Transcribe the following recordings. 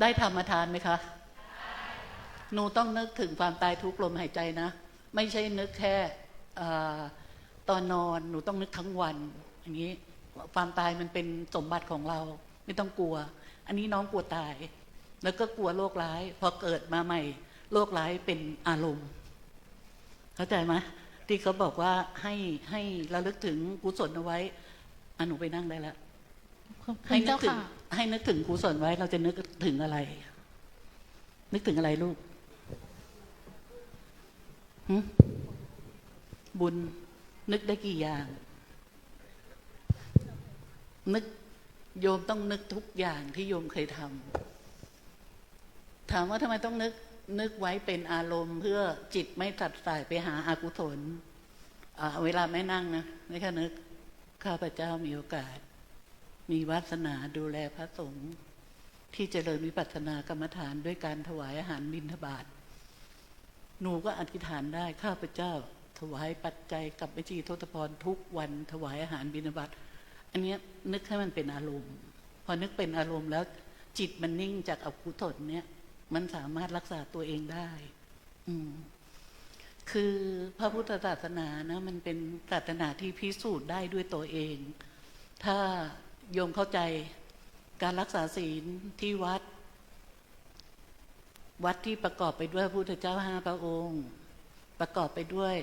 ได้ธรรมทานไหมคะหนูต้องนึกถึงความตายทุกลมหายใจนะ ไม่ใช่นึกแค่ตอนนอนหนูต้องนึกทั้งวันอย่างนี้ความตายมันเป็นสมบัติของเรา ไม่ต้องกลัว อันนี้น้องกลัวตาย แล้วก็กลัวโรคร้าย พอเกิดมาใหม่โรคร้ายเป็นอารมณ์ เข้าใจไหมที่เขาบอกว่าให้ให้ระลึกถึงกุศลเอาไว้อหนูไปนั่งได้แล้วให้นึกถึง ให้นึกถึงกุศลไว้ เราจะนึกถึงอะไร นึกถึงอะไรลูกบุญนึกได้กี่อย่าง นึกโยมต้องนึกทุกอย่างที่โยมเคยทำถามว่าทำไมต้องนึกนึกไว้เป็นอารมณ์ เพื่อจิตไม่ตัดสายไปหาอากุศลเวลาไม่นั่งนะไม่แค่นึก ข้าพเจ้ามีโอกาส มีวาสนาดูแลพระสงฆ์ที่เจริญวิปัสสนากรรมฐานด้วยการถวายอาหารบิณฑบาต หนูก็อธิษฐานได้ข้าพเจ้า ถวายปัจจัยกับแม่ชีทศพรทุกวันถวายอาหารบิณฑบาต อันเนี้ยนึกให้มันเป็นอารมณ์ พอนึกเป็นอารมณ์แล้วจิตมันนิ่งจากอกุศลเนี่ยมันสามารถรักษาตัวเองได้ อืมคือพระพุทธศาสนานะ มันเป็นศาสนาที่พิสูจน์ได้ด้วยตัวเอง ถ้า โยมเข้าใจการรักษาศีลที่วัด วัดที่ประกอบไปด้วยพระพุทธเจ้าห้าพระองค์ ประกอบไปด้วย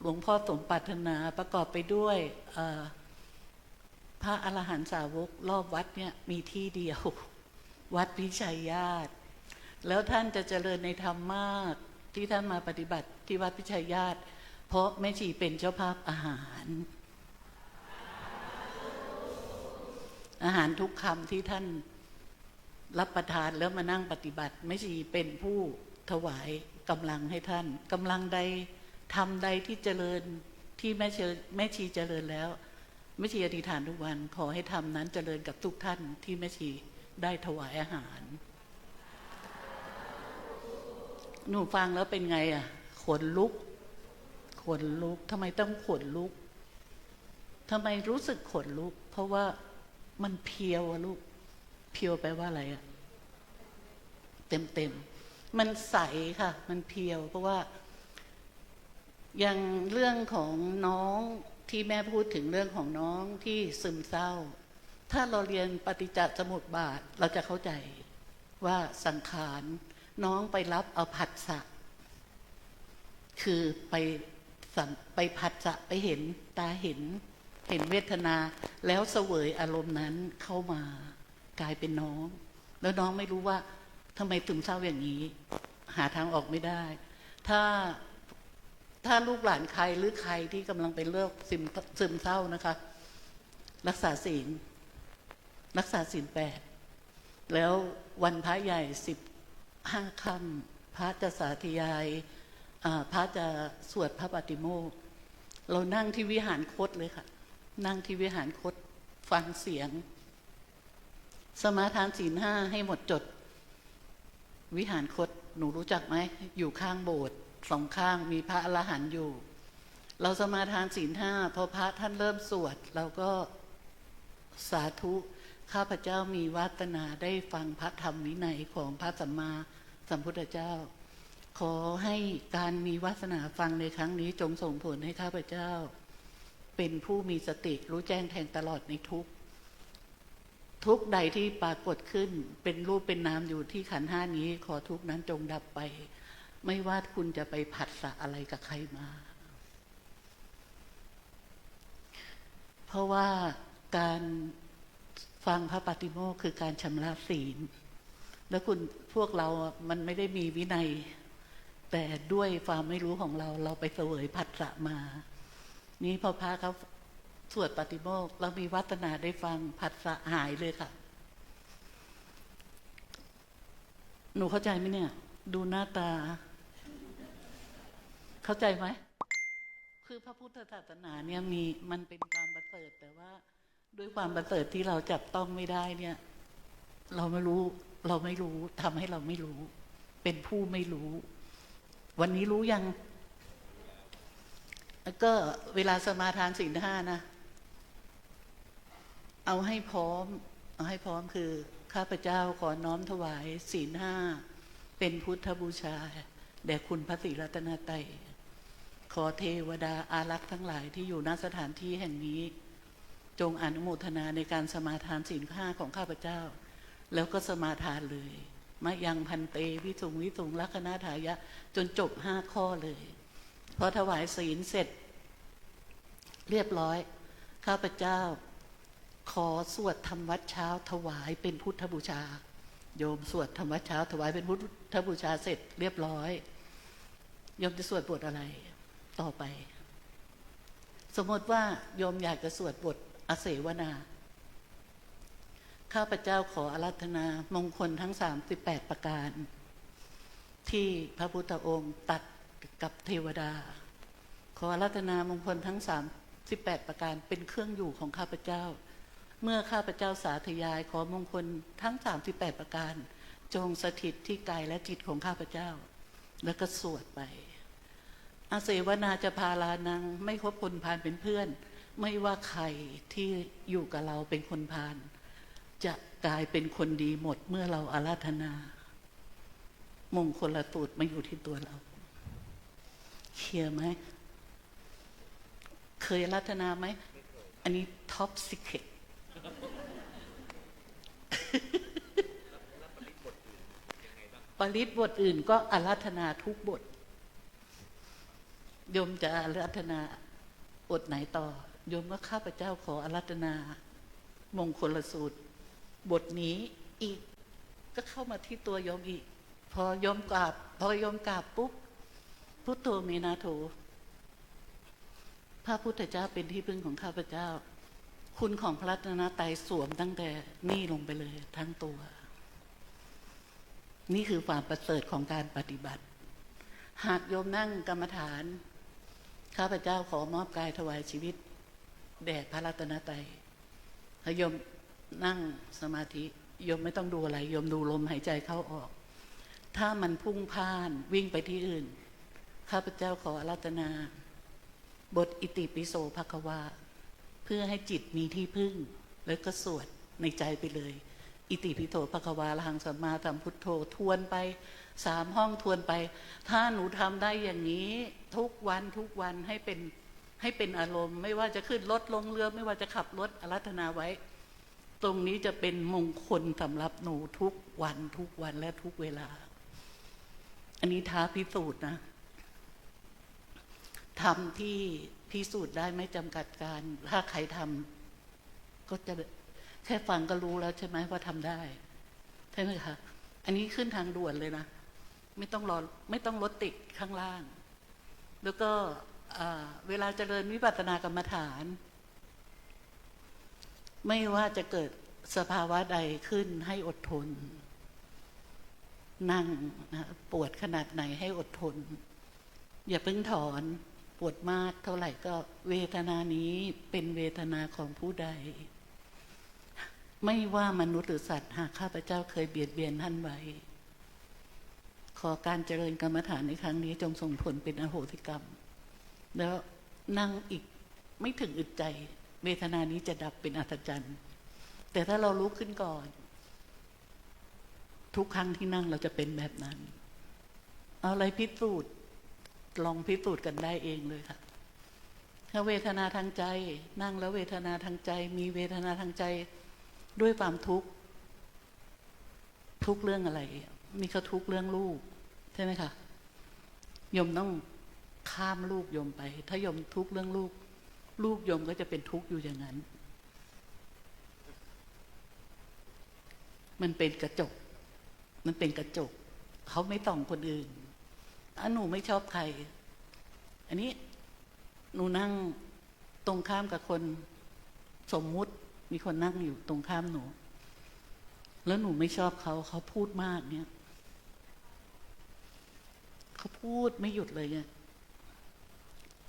หลวงพ่อสมปรานาประกอบไปด้วยพระอรหันตสาวกรอบวัดเนี่ยมีที่เดียว วัดพิชัยญาติ แล้วท่านจะเจริญในธรรมมากที่ท่านมาปฏิบัติที่วัดพิชัยญาติ เพราะแม่ชีเป็นเจ้าภาพอาหาร อาหารทุกคำที่ท่านรับประทานแล้วมานั่งปฏิบัติไม่ชีเป็นผู้ถวายกำลังให้ท่านกำลังใดทำใดที่เจริญที่แม่เชแม่ชีเจริญแล้วแม่ชีอธิษฐานทุกวันขอให้ทำนั้นเจริญกับทุกท่านที่แม่ชีได้ถวายอาหาร หนูฟังแล้วเป็นไงอะขนลุกขนลุกทำไมต้องขนลุกทำไมรู้สึกขนลุก เพราะว่า มันเพียวอะลูก เพียวแปลว่าอะไรอะเต็มเต็มมันใสค่ะ มันเพียว เพราะว่า อย่างเรื่องของน้องที่แม่พูดถึงเรื่องของน้องที่ซึมเศร้า ถ้าเราเรียนปฏิจจสมุปบาท เราจะเข้าใจว่าสังขารน้องไปรับเอาผัสสะคือไปไปผัสสะไปเห็นตาเห็น เห็นเวทนา แล้วเสวยอารมณ์นั้นเข้ามากลายเป็นน้อง แล้วน้องไม่รู้ว่าทำไมถึงเศร้าอย่างนี้ หาทางออกไม่ได้ ถ้าถ้าลูกหลานใครหรือใครที่กำลังเป็นเรื่องซึมซึมเศร้านะคะ รักษาศีลรักษาศีลแปดแล้ววันพระใหญ่สิบห้าค่ำพระจะสาธยายพระจะสวดพระปฏิโมกเรานั่งที่วิหารคตเลยค่ะ นั่งที่วิหารคตฟังเสียง สมาทานศีลห้าให้หมดจด วิหารคตหนูรู้จักไหม อยู่ข้างโบสถ์สองข้างมีพระอรหันต์อยู่ เราสมาทานศีลห้าพอพระท่านเริ่มสวดเราก็สาธุข้าพเจ้ามีวาสนาได้ฟังพระธรรมวินัยของพระสัมมาสัมพุทธเจ้า ขอให้การมีวาสนาฟังในครั้งนี้จงส่งผลให้ข้าพเจ้า เป็นผู้มีสติรู้แจ้งแทงตลอดในทุกทุกใดที่ปรากฏขึ้น เป็นรูปเป็นนามอยู่ที่ขันห้านี้ ขอทุกนั้นจงดับไป ไม่ว่าคุณจะไปผัดสะอะไรกับใครมา เพราะว่าการฟังพระปฏิโมกคือการชำระศีล แล้วคุณพวกเรา มันไม่ได้มีวินัย แต่ด้วยความไม่รู้ของเรา เราไปเสวยผัสสะมา นี่พอพระเขาสวดปฏิโมกข์เรามีวัฒนาได้ฟังผัสสะหายเลยค่ะ หนูเข้าใจไหมเนี่ย ดูหน้าตา เข้าใจไหม คือพระพุทธศาสนาเนี่ยมีมันเป็นความประเสริฐแต่ว่า ด้วยความประเสริฐที่เราจับต้องไม่ได้เนี่ย เราไม่รู้ เราไม่รู้ทำให้เราไม่รู้ เป็นผู้ไม่รู้ วันนี้รู้ยัง แล้วก็เวลาสมาทานศีลห้านะ เอาให้พร้อม เอาให้พร้อมคือ ข้าพเจ้าขอน้อมถวายศีลห้าเป็นพุทธบูชา แด่คุณพระศรีรัตนตรัยขอเทวดาอารักษ์ทั้งหลายที่อยู่ณสถานที่แห่งนี้ จงอนุโมทนาในการสมาทานศีลห้าของข้าพเจ้า แล้วก็สมาทานเลยมายังพันเตวิสุงวิสุงลักนาถายะ จนจบห้าข้อเลย อถวายศีลเสร็จ เรียบร้อย ข้าพเจ้า ขอสวดธรรมวัดเช้าถวายเป็นพุทธบูชา โยมสวดธรรมวัดเช้า ถวายเป็นพุทธบูชาเสร็จ เรียบร้อย โยมจะสวดบทอะไรต่อไป สมมติว่าโยมอยากจะสวดบทอเสวนา ข้าพเจ้าขออารัธนามงคลทั้ง 38 ประการ ที่พระพุทธองค์ตัด กับเทวดา ขอรัธนามงคลทั้ง38ประการเป็นเครื่องอยู่ของข้าพเจ้า เมื่อข้าพเจ้าสาธยายขอมงคลทั้ง 38 ประการ จงสถิตที่กายและจิตของข้าพเจ้า แล้วก็สวดไป อาเสวนาจะพาลานัง ไม่คบคนพาลเป็นเพื่อน ไม่ว่าใครที่อยู่กับเราเป็นคนพาลจะกลายเป็นคนดีหมดเมื่อเราอาราธนา มงคลละตูดมาอยู่ที่ตัวเรา เคลียร์ไหม เคยราธนาไหม อันนี้ท็อปสิเคตปริตบทอื่นก็อาราธนาทุกบท โยมจะอาราธนาบทไหนต่อ โยมก็ข้าพเจ้าขออาราธนา มงคลสูตร บทนี้อีกก็เข้ามาที่ตัวโยมอีก พอโยมกราบ พอโยมกราบปุ๊บ พุทโธเมนาโถพระพุทธเจ้าเป็นที่พึ่งของข้าพเจ้า คุณของพระรัตนตรัยสวมตั้งแต่นี่ลงไปเลยทั้งตัว นี่คือความประเสริฐของการปฏิบัติ หากโยมนั่งกรรมฐาน ข้าพเจ้าขอมอบกายถวายชีวิต แด่พระรัตนตรัยถ้าโยมนั่งสมาธิโยมไม่ต้องดูอะไรโยมดูลมหายใจเข้าออก ถ้ามันพุ่งพ่านวิ่งไปที่อื่น ข้าพเจ้าขออารัตนา บทอิติปิโสภควา เพื่อให้จิตมีที่พึ่ง แล้วก็สวดในใจไปเลย อิติปิโสภควาละหังสัมมาสัมพุทโธทวนไปสามห้องทวนไป ถ้าหนูทำได้อย่างนี้ ทุกวันทุกวันให้เป็นให้เป็นอารมณ์ ไม่ว่าจะขึ้นรถลงเรือ ไม่ว่าจะขับรถอารัธนาไว้ ตรงนี้จะเป็นมงคลสำหรับหนูทุกวันทุกวันและทุกเวลา อันนี้ท้าพิสูจน์นะ ทำที่พิสูจน์ได้ไม่จำกัดการ ถ้าใครทำก็จะแค่ฟังก็รู้แล้วใช่ไหมว่าทำได้ ใช่ไหมคะ อันนี้ขึ้นทางด่วนเลยนะ ไม่ต้องรอไม่ต้องรถติดข้างล่าง แล้วก็เวลาเจริญวิปัสสนากรรมฐาน ไม่ว่าจะเกิดสภาวะใดขึ้นให้อดทน นั่งนะปวดขนาดไหนให้อดทน อย่าเพิ่งถอน วดมากเท่าไหร่ก็เวทนานี้เป็นเวทนาของผู้ใด ไม่ว่ามนุษย์หรือสัตว์หากข้าพเจ้าเคยเบียดเบียนท่านไว้ขอการเจริญกรรมฐานในครั้งนี้จงส่งผลเป็นอโหสิกรรม แล้วนั่งอีกไม่ถึงอึดใจ เวทนานี้จะดับเป็นอัศจรรย์ แต่ถ้าเราลุกขึ้นก่อน ทุกครั้งที่นั่งเราจะเป็นแบบนั้น เอาอะไรพิสูจน์ ลองพิสูจน์กันได้เองเลยค่ะถ้าเวทนาทางใจ นั่งแล้วเวทนาทางใจ มีเวทนาทางใจด้วยความทุกข์ ทุกเรื่องอะไรนี่ก็ทุกข์เรื่องลูกใช่ไหมคะโยมต้องข้ามลูกโยมไป ถ้าโยมทุกข์เรื่องลูก ลูกโยมก็จะเป็นทุกข์อยู่อย่างนั้น มันเป็นกระจก มันเป็นกระจก เขาไม่ต้องคนอื่น ถ้าหนูไม่ชอบใคร อันนี้หนูนั่งตรงข้ามกับคนสมมุติมีคนนั่งอยู่ตรงข้ามหนู แล้วหนูไม่ชอบเขาเขาพูดมากเนี่ยเขาพูดไม่หยุดเลยเนี่ย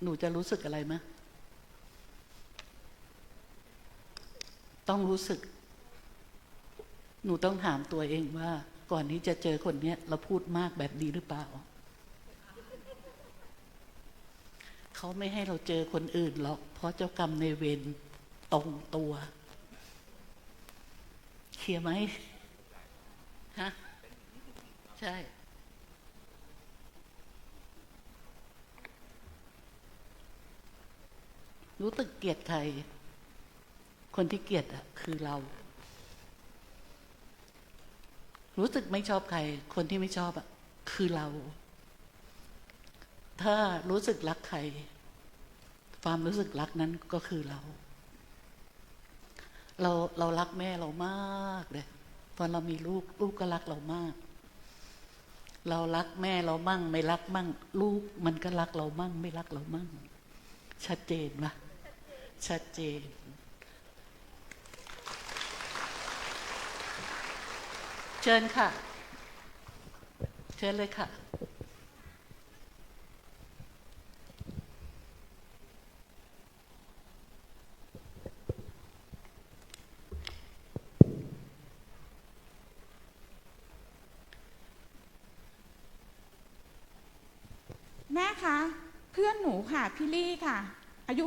หนูจะรู้สึกอะไรไหมต้องรู้สึก หนูต้องถามตัวเองว่า ก่อนที่จะเจอคนเนี้ยเราพูดมากแบบนี้หรือเปล่า เขาไม่ให้เราเจอคนอื่นหรอก เพราะเจ้ากรรมในเวรตรงตัว เคลียร์ไหมฮะใช่ รู้สึกเกลียดใคร คนที่เกลียดอะคือเรา รู้สึกไม่ชอบใคร คนที่ไม่ชอบอะคือเราถ้ารู้สึกรักใคร ความรู้สึกรักนั้นก็คือเรา เราเรารักแม่เรามากเลยตอนเรามีลูกลูกก็รักเรามาก เรารักแม่เรามั่ง ไม่รักมั่ง ลูกมันก็รักเรามั่ง ไม่รักเรามั่ง ชัดเจนปะชัดเจน เชิญค่ะ เชิญเลยค่ะ แม่คะ เพื่อนหนูค่ะพี่ลี่ค่ะ อายุ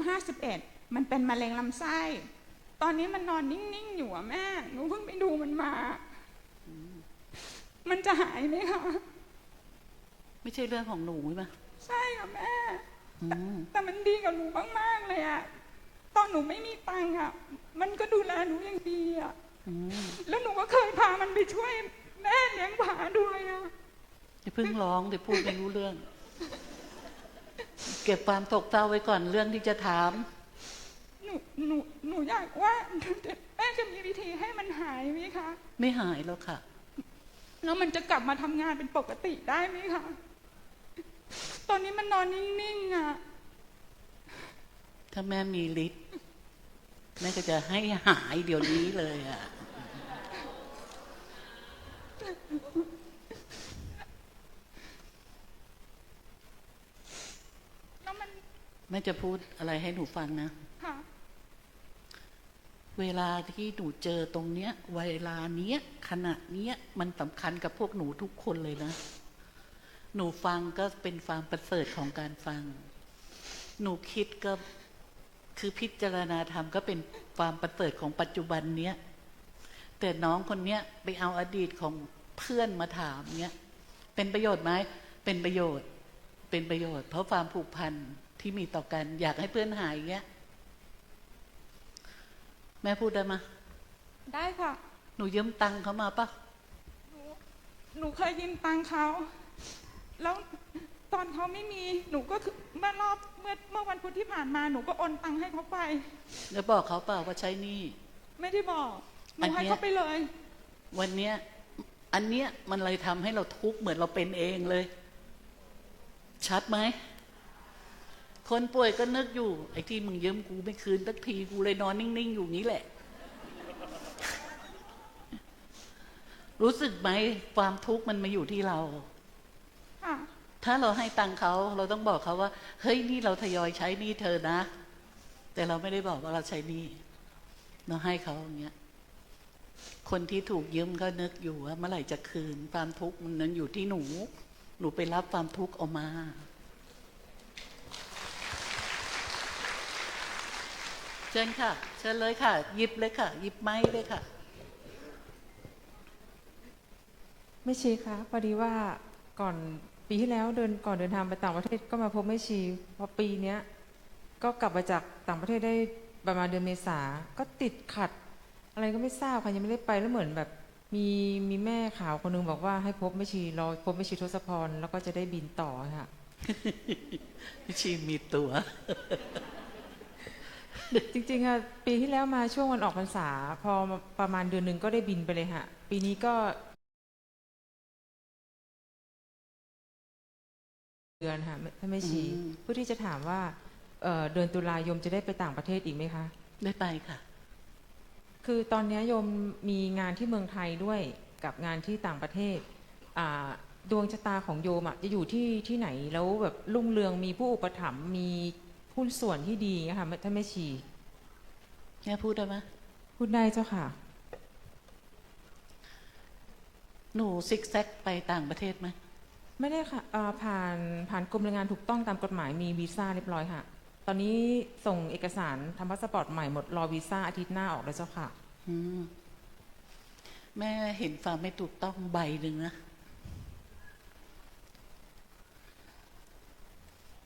51 มันเป็นมะเร็งลำไส้ ตอนนี้มันนอนนิ่ง ๆ อยู่อะแม่ หนูเพิ่งไปดูมันมา มันจะหายไหมคะ ไม่ใช่เรื่องของหนูใช่ไหมใช่ค่ะแม่อืมแต่มันดีกับหนูมาก ๆ เลยอะตอนหนูไม่มีตังค์อะมันก็ดูแลหนูอย่างดีอะอืมแล้วหนูก็เคยพามันไปช่วย แม่เลี้ยงผาด้วยอะอย่าเพิ่งร้องเดี๋ยวพูดไม่รู้เรื่อง เก็บความตกเศร้าไว้ก่อนเรื่องที่จะถาม หนูหนูหนูอยากว่าแม่จะมีวิธีให้มันหายไหมคะ ไม่หายแล้วค่ะ แล้วมันจะกลับมาทำงานเป็นปกติได้ไหมคะ ตอนนี้มันนอนนิ่งๆอะ ถ้าแม่มีฤทธิ์แม่ก็จะให้หายเดี๋ยวนี้เลยอะ แล้วมัน แม่จะพูดอะไรให้หนูฟังนะค่ะเวลาที่หนูเจอตรงเนี้ย เวลาเนี้ย ขณะเนี้ย มันสำคัญกับพวกหนูทุกคนเลยนะ หนูฟังก็เป็นความประเสริฐของการฟัง หนูคิดก็คือพิจารณาธรรมก็เป็นความประเสริฐของปัจจุบันเนี้ย แต่น้องคนเนี้ยไปเอาอดีตของเพื่อนมาถามเนี้ย เป็นประโยชน์ไหม เป็นประโยชน์ เป็นประโยชน์ เพราะความผูกพัน ที่มีต่อกัน อยากให้เพื่อนหายเงี้ย แม่พูดได้ไหมยได้ค่ะ หนูยืมตังค์เขามาปะหนูหนูเคยยืมตังค์เขา แล้วตอนเขาไม่มีหนูก็คือเมื่อรอบเมื่อเมื่อวันพุธที่ผ่านมาหนูก็โอนตังค์ให้เขาไป แล้วบอกเขาเปล่าว่าใช้หนี่ไม่ได้บอกหอันูนให้เนี้ยเขาไปเลย วันเนี้ยอันเนี้ยมันเลยทำให้เราทุกข์เหมือนเราเป็นเองเลย ชัดไหม คนป่วยก็นึกอยู่ ไอ้ที่มึงยืมกูไม่คืนสักทีกูเลยนอนนิ่ง ๆ อยู่งี้แหละ รู้สึกไหมความทุกข์มันมาอยู่ที่เราค่ะถ้าเราให้ตังค์เขาเราต้องบอกเขาว่า เฮ้ยนี่เราทยอยใช้หนี่เธอนะ แต่เราไม่ได้บอกว่าเราใช้หนี่เราให้เขาอย่างเงี้ยคนที่ถูกยืมก็นึกอยู่ว่าเมื่อไหร่จะคืนความทุกข์มันนั้นอยู่ที่หนู หนูไปรับความทุกข์ออกมา ชิญค่ะ เชิญเลยค่ะ หยิบเลยค่ะ หยิบไม้เลยค่ะ ไม่ชีคะพอดีว่าก่อนปีที่แล้วเดินก่อนเดินทางไปต่างประเทศก็มาพบไม่ชีพอปีเนี้ยก็กลับมาจากต่างประเทศได้ประมาณเดือนเมษาก็ติดขัด อะไรก็ไม่ทราบค่ะยังไม่ได้ไปแล้วเหมือนแบบมีมีแม่ข่าวคนหนึงบอกว่าให้พบไม่ชีรอพบไม่ชีทศพรแล้วก็จะได้บินต่อค่ะพิชีมีตัว จริงๆค่ะปีที่แล้วมาช่วงวันออกพรรษา พอประมาณเดือนหนึ่งก็ได้บินไปเลยค่ะปีนี้ก็ เดือนค่ะถ้าไม่ชี้อืม เพื่อที่จะถามว่าเอ่อเดือนตุลายมจะได้ไปต่างประเทศอีกไหมคะ ได้ไปค่ะ คือตอนนี้โยมมีงานที่เมืองไทยด้วยกับงานที่ต่างประเทศอ่าดวงชะตาของโยมอะจะอยู่ที่ที่ไหนแล้วแบบรุ่งเรืองมีผู้อุปถัมภ์มี หุ้นส่วนที่ดีนะคะถ้าไม่ชี้แม่พูดได้ไหมพูดได้เจ้าค่ะ หนูซิกแซกไปต่างประเทศไหมไม่ได้ค่ะเอ่อผ่านผ่านกรมแรงงานถูกต้องตามกฎหมายมีวีซ่าเรียบร้อยค่ะ ตอนนี้ส่งเอกสารทำพาสปอร์ตใหม่หมดรอวีซ่าอาทิตย์หน้าออกแล้วเจ้าค่ะอืมแม่เห็นความไม่ถูกต้องใบหนึ่งนะ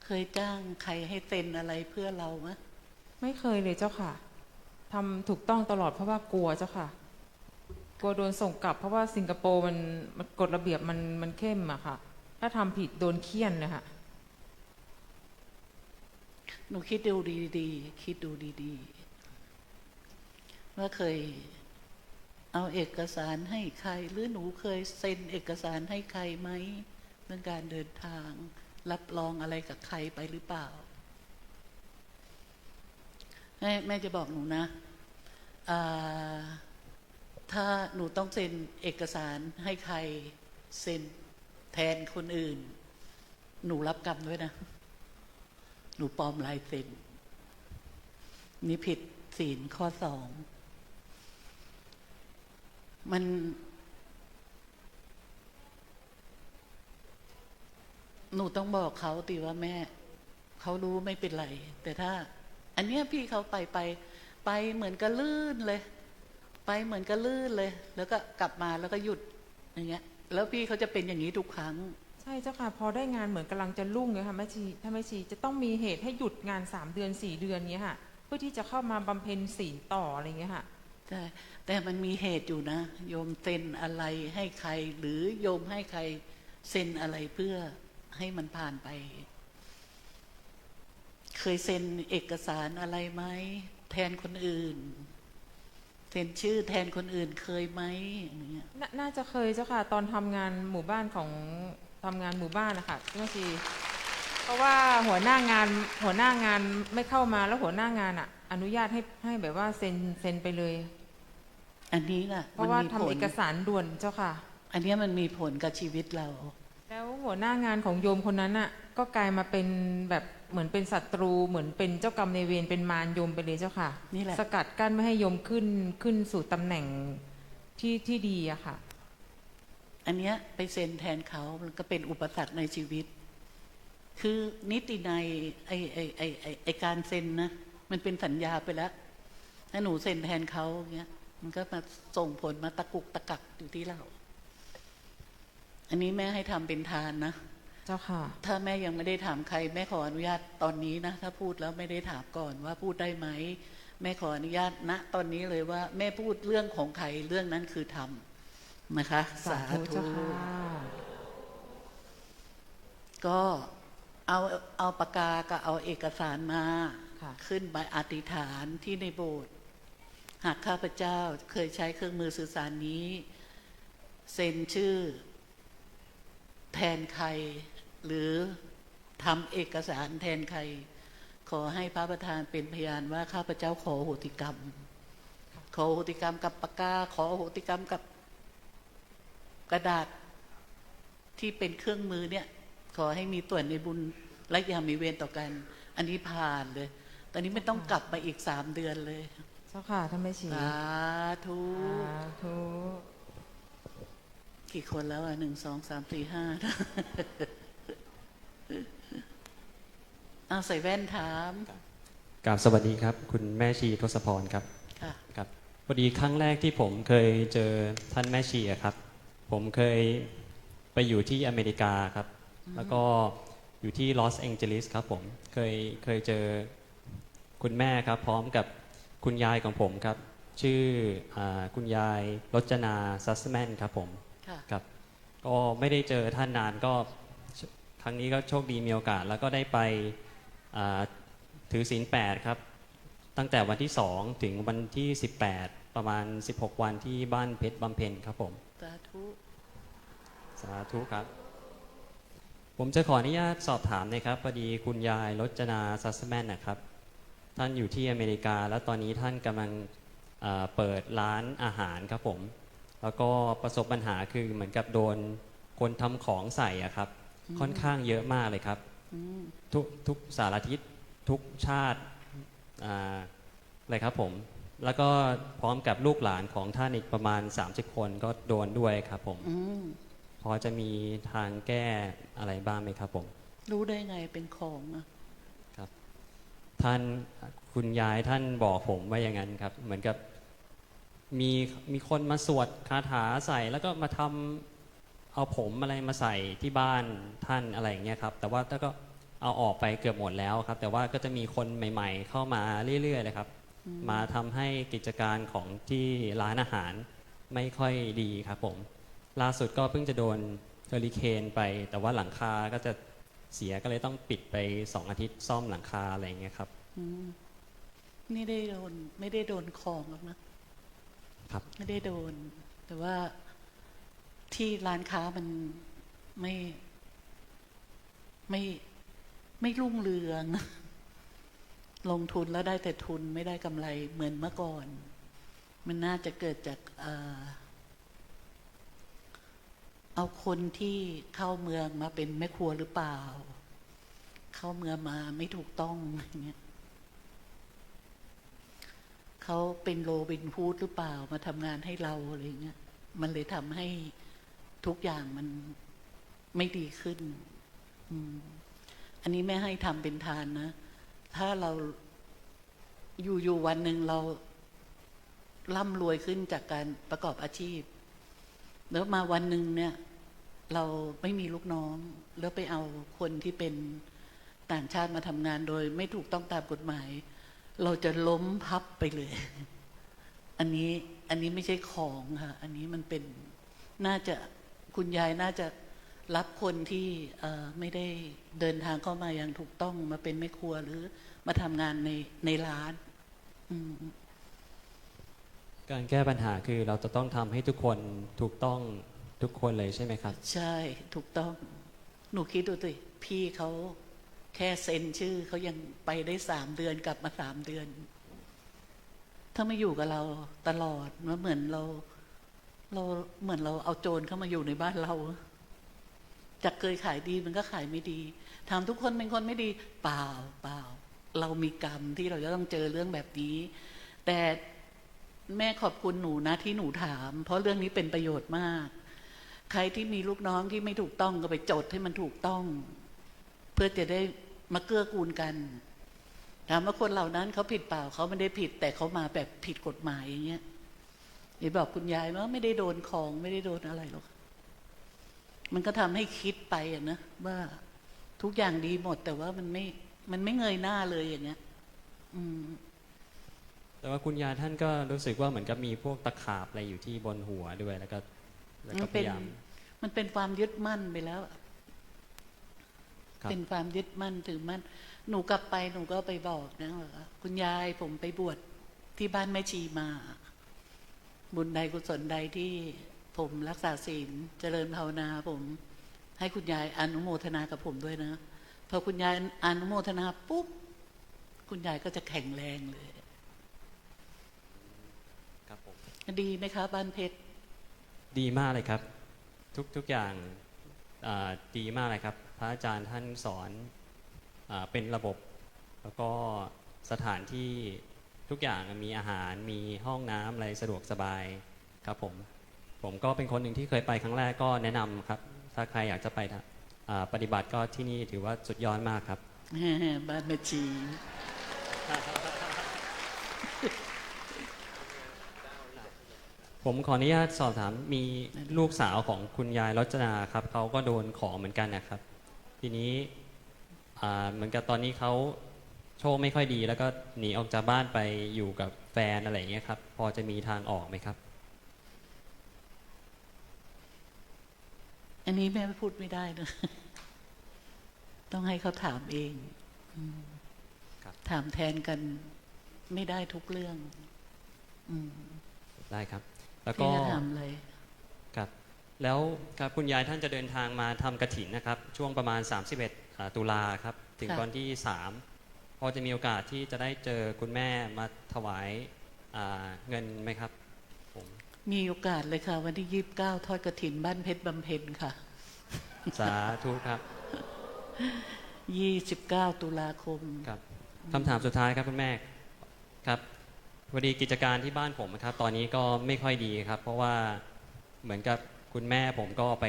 เค ยจ้างใครให้เซ็นอะไรเพื่อเราไหมไม่เคยเลยเจ้าค่ะทำถูกต้องตลอดเพราะว่ากลัวเจ้าค่ะ กลัวโดนส่งกลับ เพราะว่าสิงคโปร์มันมันกฎระเบียบมันมันเข้มอะค่ะ ถ้าทำผิดโดนเคี่ยนเลยค่ะหนูคิดดูดีๆคิดดูดีๆว่าเคยเอาเอกสารให้ใคร หรือหนูเคยเซ็นเอกสารให้ใครไหมเรื่องการเดินทาง รับรองอะไรกับใครไปหรือเปล่าแม่แม่จะบอกหนูนะถ้าหนูต้องเซ็นเอกสารให้ใครเซ็นแทนคนอื่น หนูรับกรรมด้วยนะ หนูปลอมลายเซ็นนี่ผิดศีลข้อสอง มัน หนูต้องบอกเขาติว่าแม่ เขารู้ไม่เป็นไร แต่ถ้า อันเนี้ยพี่เขาไปไป ไปเหมือนกับลื่นเลย ไปเหมือนกับลื่นเลย แล้วก็กลับมาแล้วก็หยุดอย่างเงี้ย แล้วพี่เขาจะเป็นอย่างนี้ทุกครั้ง ใช่เจ้าค่ะ พอได้งานเหมือนกำลังจะรุ่งเลยค่ะแม่ชีถ้าแม่ชีจะต้องมีเหตุให้หยุดงานสามเดือนสี่เดือนเงี้ยค่ะ เพื่อที่จะเข้ามาบำเพ็ญศีลต่ออะไรเงี้ยค่ะใช่แต่มันมีเหตุอยู่นะ โยมเซ็นอะไรให้ใคร หรือโยมให้ใครเซ็นอะไรเพื่อ ให้มันผ่านไป เคยเซ็นเอกสารอะไรไหมแทนคนอื่นเซ็นชื่อแทนคนอื่นเคยไหมอย่างเงี้ยนาน่าจะเคยเจ้าค่ะ ตอนทำงานหมู่บ้านของทำงานหมู่บ้านนะคะแม่ชีเพราะว่าหัวหน้างานหัวหน้างานไม่เข้ามาแล้วหัวหน้างานอะ อนุญาตให้ให้แบบว่าเซ็นเซ็นไปเลย อันนี้น่ะเพราะว่ามันมีทำผลเอกสารด่วนเจ้าค่ะ อันเนี้ยมันมีผลกับชีวิตเราแล้ว หัวหน้างานของโยมคนนั้นอะ ก็กลายมาเป็นแบบเหมือนเป็นศัตรูเหมือนเป็นเจ้ากรรมในายเวรเป็นมารโยมไปเลยเจ้าค่ะนี่แหละสกัดกั้นไม่ให้โยมขึ้นขึ้นสู่ตำแหน่งที่ที่ดีอะค่ะ อันเนี้ยไปเซ็นแทนเขามันก็เป็นอุปสรรคในชีวิต คือนิติในยไอไอไอไอไอการเซ็นนะมันเป็นสัญญาไปแล้วถ้าหนูเซ็นแทนเขาอย่างเงี้ย มันก็มาส่งผลมาตะกุกตะกักอยู่ที่เรา อันนี้แม่ให้ทำเป็นทานนะ เจ้าค่ะ ถ้าแม่ยังไม่ได้ถามใคร แม่ขออนุญาตตอนนี้นะ ถ้าพูดแล้วไม่ได้ถามก่อนว่าพูดได้ไหม แม่ขออนุญาตณตอนนี้เลยว่า แม่พูดเรื่องของใครเรื่องนั้นคือธรรมนะคะ สาธุเจ้าค่ะก็เอาเอาปากกากับเอาเอกสารมาค่ะขึ้นใบอธิษฐานที่ในโบสถ์หากข้าพเจ้าเคยใช้เครื่องมือสื่อสารนี้ เซ็นชื่อ แทนใคร หรือทำเอกสารแทนใคร ขอให้พระประธานเป็นพยานว่าข้าพเจ้าขอโหติกรรม ขอโหติกรรมกับปากกา ขอโหติกรรมกับกระดาษที่เป็นเครื่องมือเนี่ย ขอให้มีส่วนในบุญและอย่ามีเวรต่อกัน อันนี้ผ่านเลย ตอนนี้ไม่ต้องกลับมาอีกสามเดือนเลย เจ้าค่ะท่านแม่ชีสาธุสาธุ กี่คนแล้วอะหนึ่งสองสามสี่ห้าเอาใส่แว่นถามกราบสวัสดีครับ คุณแม่ชีทศพรครับค่ะครับพอดีครั้งแรกที่ผมเคยเจอท่านแม่ชีอะครับ ผมเคยไปอยู่ที่อเมริกาครับ แล้วก็อยู่ที่ลอสแองเจลิสครับผมเคยเคยเจอคุณแม่ครับ พร้อมกับคุณยายของผมครับ ชื่ออาคุณยายรจนาซัสแมนครับผมค่ะครับ ก็ไม่ได้เจอท่านนานก็ชครั้งนี้ก็โชคดีมีโอกาส แล้วก็ได้ไปอ่าถือศีลแปดครับ ตั้งแต่วันที่2ถึงวันที่ 18 ประมาณ 16 วันที่บ้านเพชรบำเพ็ญครับผม สาธุ สาธุครับ ผมจะขออนุญาตสอบถามนะครับพอดีคุณยายรจนาซัสแมนนะครับ ท่านอยู่ที่อเมริกา แล้วตอนนี้ท่านกำลังเอ่อเปิดร้านอาหารครับผม แล้วก็ประสบปัญหาคือเหมือนกับโดนคนทำของใส่อะครับ ค่อนข้างเยอะมากเลยครับอืมทุกทุกสารทิศทุกชาติอ่าเลยครับผม แล้วก็พร้อมกับลูกหลานของท่านอีกประมาณ 30 คนก็โดนด้วยครับผมอืมพอจะมีทางแก้อะไรบ้างไหมครับผม รู้ได้ไงเป็นของอะท่านคุณยายท่านบอกผมว่าอย่างนั้นครับ เหมือนกับ มีมีคนมาสวดคาถาใส่แล้วก็มาทำเอาผมอะไรมาใส่ที่บ้านท่านอะไรอย่างเงี้ยครับ แต่ว่าถ้าก็เอาออกไปเกือบหมดแล้วครับ แต่ว่าก็จะมีคนใหม่ ๆ เข้ามาเรื่อยๆเลยครับ มาทำให้กิจการของที่ร้านอาหารไม่ค่อยดีครับผม ล่าสุดก็เพิ่งจะโดนเฮอริเคนไป แต่ว่าหลังคาก็จะเสียก็เลยต้องปิดไปสองอาทิตย์ซ่อมหลังคาอะไรอย่างเงี้ยครับอืมนี่ได้โดนไม่ได้โดนของหรอกนะ ครับไม่ได้โดน แต่ว่าที่ร้านค้ามันไม่ไม่ไม่รุ่งเรือง ลงทุนแล้วได้แต่ทุนไม่ได้กำไรเหมือนเมื่อก่อน มันน่าจะเกิดจากเอาคนที่เข้าเมืองมาเป็นแม่ครัวหรือเปล่า เข้าเมืองมาไม่ถูกต้องอย่างเงี้ย เขาเป็นโรบินฮูดหรือเปล่ามาทำงานให้เราอะไรเงี้ยมันเลยทำให้ทุกอย่างมันไม่ดีขึ้นอันนี้ไม่ให้ทำเป็นทานนะ ถ้าเราอยู่อยู่วันหนึ่งเราร่ำรวยขึ้นจากการประกอบอาชีพ แล้วมาวันหนึ่งเนี่ย เราไม่มีลูกน้อง แล้วไปเอาคนที่เป็นต่างชาติมาทำงานโดย ไม่ถูกต้องตามกฎหมาย เราจะล้มพับไปเลย อันนี้อันนี้ไม่ใช่ของค่ะ อันนี้มันเป็นน่าจะคุณยายน่าจะรับคนที่เอ่อไม่ได้เดินทางเข้ามาอย่างถูกต้องมาเป็นแม่ครัวหรือมาทำงานในในร้านอืมการแก้ปัญหาคือเราจะต้องทำให้ทุกคนถูกต้องทุกคนเลยใช่ไหมครับ ใช่ถูกต้อง หนูคิดดูสิพี่เขา แค่เซ็นชื่อเขายังไปได้สามเดือนกลับมาสามเดือน ถ้าไม่อยู่กับเราตลอดมันเหมือนเรา เราเหมือนเราเอาโจรเข้ามาอยู่ในบ้านเราจากเคยขายดีมันก็ขายไม่ดีถามทุกคนเป็นคนไม่ดี เปล่าเปล่า เรามีกรรมที่เราจะต้องเจอเรื่องแบบนี้ แต่แม่ขอบคุณหนูนะที่หนูถาม เพราะเรื่องนี้เป็นประโยชน์มาก ใครที่มีลูกน้องที่ไม่ถูกต้องก็ไปจดให้มันถูกต้อง พื่อจะได้มาเกื้อกูลกันถามว่าคนเหล่านั้นเขาผิดเปล่าเขาไม่ได้ผิด แต่เขามาแบบผิดกฎหมายอย่างเงี้ยอย่าบอกคุณยายว่าไม่ได้โดนของไม่ได้โดนอะไรหรอกมันก็ทำให้คิดไปอะนะว่าทุกอย่างดีหมด แต่ว่ามันไม่มันไม่เงยหน้าเลยอย่างเงี้ย อืม แต่ว่าคุณยายท่านก็รู้สึกว่าเหมือนกับมีพวกตะขาบอะไรอยู่ที่บนหัวด้วยแล้วก็แล้วก็มันพเป็นยายามมันเป็นความยึดมั่นไปแล้วอะครับ เป็นความยึดมั่นถือมั่น หนูกลับไปหนูก็ไปบอกนะว่าคุณยายผมไปบวชที่บ้านแม่ชีมา บุญใดกุศลใดที่ผมรักษาศีลเจริญภาวนาผม ให้คุณยายอนุโมทนากับผมด้วยนะพอคุณยายอนุโมทนาปุ๊บคุณยายก็จะแข็งแรงเลยครับผมดีไหมคะบ้านเพชรดีมากเลยครับ ทุกทุกอย่างอ่า ดีมากเลยครับ พระอาจารย์ท่านสอนอเป็นระบบ แล้วก็สถานที่ทุกอย่างมีอาหารมีห้องน้ำอะไรสะดวกสบายครับผม ผมก็เป็นคนหนึ่งที่เคยไปครั้งแรกก็แนะนำครับ ถ้าใครอยากจะไปะปฏิบัติก็ที่นี่ถือว่าสุดยอดมากครับบ้านแม่ชี ผมขออนุญาตสอบถามมีลูกสาวของคุณยายรจนาครับเขาก็โดนของเหมือนกันนะครับ ทีนี้อ่าเหมือนกับตอนนี้เขาโชคไม่ค่อยดี แล้วก็หนีออกจากบ้านไปอยู่กับแฟนอะไรอย่างเงี้ยครับ พอจะมีทางออกไหมครับ อันนี้แม่พูดไม่ได้นะต้องให้เขาถามเองอืมครับถามแทนกันไม่ได้ทุกเรื่องอืมได้ครับ แล้วพี่ก็จะถามอะไรครับแล้วครับคุณยายท่านจะเดินทางมาทำกระถินนะครับ ช่วงประมาณ 31อ่าตุลาครับ ถึงค่ะวันที่ 3 พอจะมีโอกาสที่จะได้เจอคุณแม่มาถวายอ่าเงินไหมครับผมมีโอกาสเลยค่ะ วันที่ยี่บเก้าทอดกระถินบ้านเพชรบำเพ็ญค่ะ สาธุครับยี่สิบเก้าตุลาคมครับคำถามสุดท้ายครับคุณแม่ครับ พอดีกิจการที่บ้านผมนะครับ ตอนนี้ก็ไม่ค่อยดีครับ เพราะว่าเหมือนกับคุณแม่ผมก็ไป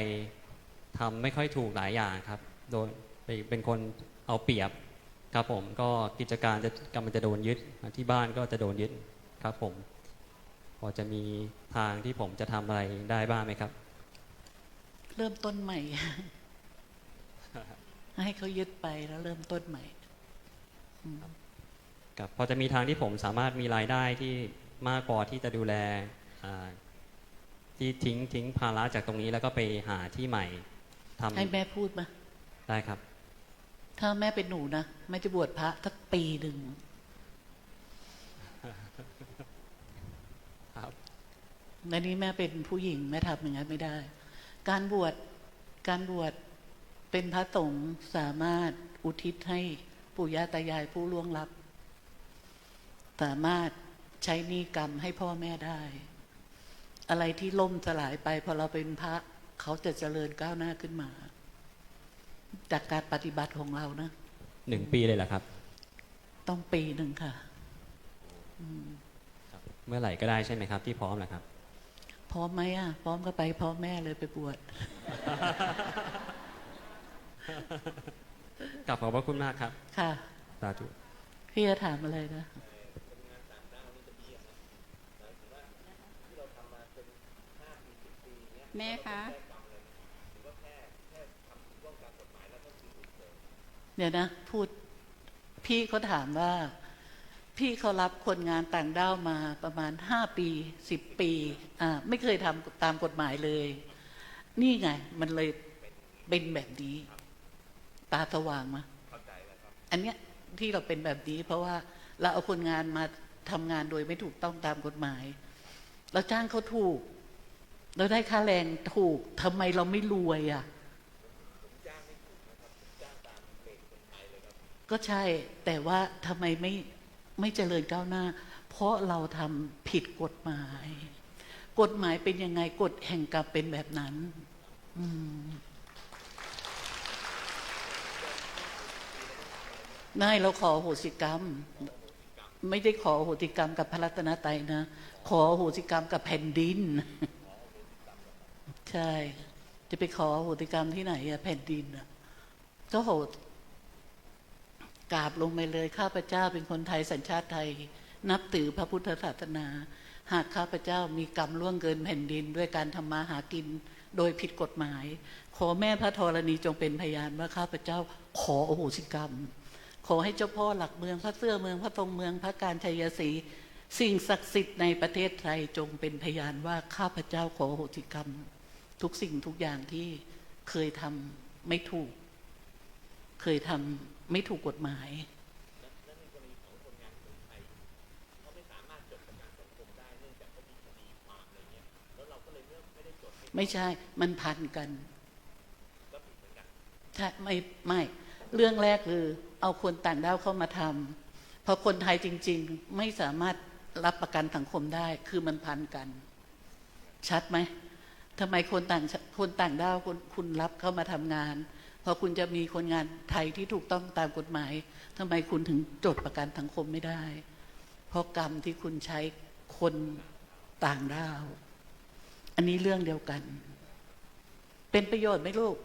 ทำไม่ค่อยถูกหลายอย่างครับ โดยไปเป็นคนเอาเปรียบครับผมก็กิจการจะกำลังจะโดนยึดที่บ้านก็จะโดนยึดครับผมผอจะมีทางที่ผมจะทำอะไรได้บ้างไหมครับ เริ่มต้นใหม่ ให้เขายึดไปแล้วเริ่มต้นใหม่ ครับพอจะมีทางที่ผมสามารถมีรายได้ที่มากพอที่จะดูแลอ่าที่ทิ้งทิ้งภาระจากตรงนี้แล้วก็ไปหาที่ใหม่ทำให้แม่พูดมาได้ครับ ถ้าแม่เป็นหนูนะแม่จะบวชพระสักปีหนึ่งครับและนี้แม่เป็นผู้หญิงแม่ทำอย่างนั้นไม่ได้ การบวชการบวชเป็นพระสงฆ์สามารถอุทิศให้ปู่ย่าตายายผู้ล่วงลับสามารถใช้หนี้กรรมให้พ่อแม่ได้ อะไรที่ล่มสลายไปพอเราเป็นพระเขาจะเจริญก้าวหน้าขึ้นมา จากการปฏิบัติของเรานะหนึ่งปีเลยเหรอครับ ต้องปีหนึ่งค่ะเมื่อไหร่ก็ได้ใช่ไหมครับ ที่พร้อมแหละครับ พร้อมไหมอะ พร้อมก็ไปพร้อมแม่เลยไปบวชกลับขอบพระคุณมากครับ ค่ะ สาธุพี่จะถามอะไรนะ แม่คะเดี๋ยวนะพูดพี่เขาถามว่า พี่เขารับคนงานต่างด้าวมาประมาณห้าปีสิบปีอ่าไม่เคยทำตามกฎหมายเลย นี่ไง มันเลยเป็นแบบนี้ ตาสว่างมาอันเนี้ยที่เราเป็นแบบนี้ เพราะว่าเราเอาคนงานมาทำงานโดยไม่ถูกต้องตามกฎหมาย เราจ้างเขาถูก เราได้ค่าแรงถูกทำไมเราไม่รวยอะก็ใช่ แต่ว่าทำไมไม่ไม่เจริญก้าวหน้า เพราะเราทำผิดกฎหมาย กฎหมายเป็นยังไงกฎแห่งกรรมเป็นแบบนั้นอืมนายเราขอโหสิกรรม ไม่ได้ขอโหสิกรรมกับพระรัตนตรัยนะ ขอโหสิกรรมกับแผ่นดิน ใช่ จะไปขอโหสิกรรมที่ไหนอะแผ่นดินอะก็โหดกราบลงไปเลยข้าพเจ้าเป็นคนไทยสัญชาติไทย นับถือพระพุทธศาสนา หากข้าพเจ้ามีกรรมล่วงเกินแผ่นดิน ด้วยการทำมาหากินโดยผิดกฎหมาย ขอแม่พระธรณีจงเป็นพยานว่าข้าพเจ้าขอโอโหสิกรรม ขอให้เจ้าพ่อหลักเมืองพระเสื้อเมืองพระทรงเมืองพระการชัยศรีสิ่งศักดิ์สิทธิ์ในประเทศไทยจงเป็นพยานว่าข้าพเจ้าขอโอโหสิกรรม ทุกสิ่งทุกอย่างที่เคยทำไม่ถูก เคยทำไม่ถูกกฎหมายไม่ใช่ มันพันกันใช่ไม่ไม่ เรื่องแรกคือ เอาคนต่างด้าวเข้ามาทำพอคนไทยจริง ๆ ไม่สามารถรับประกันสังคมได้ คือมันพันกัน ชัดไหม ทำไมคนต่างคนต่างด้าวคุณคุณรับเข้ามาทำงาน พอคุณจะมีคนงานไทยที่ถูกต้องตามกฎหมายทำไมคุณถึงจดประกันสังคมไม่ได้ เพราะกรรมที่คุณใช้คนต่างด้าว อันนี้เรื่องเดียวกัน เป็นประโยชน์ไหมลูก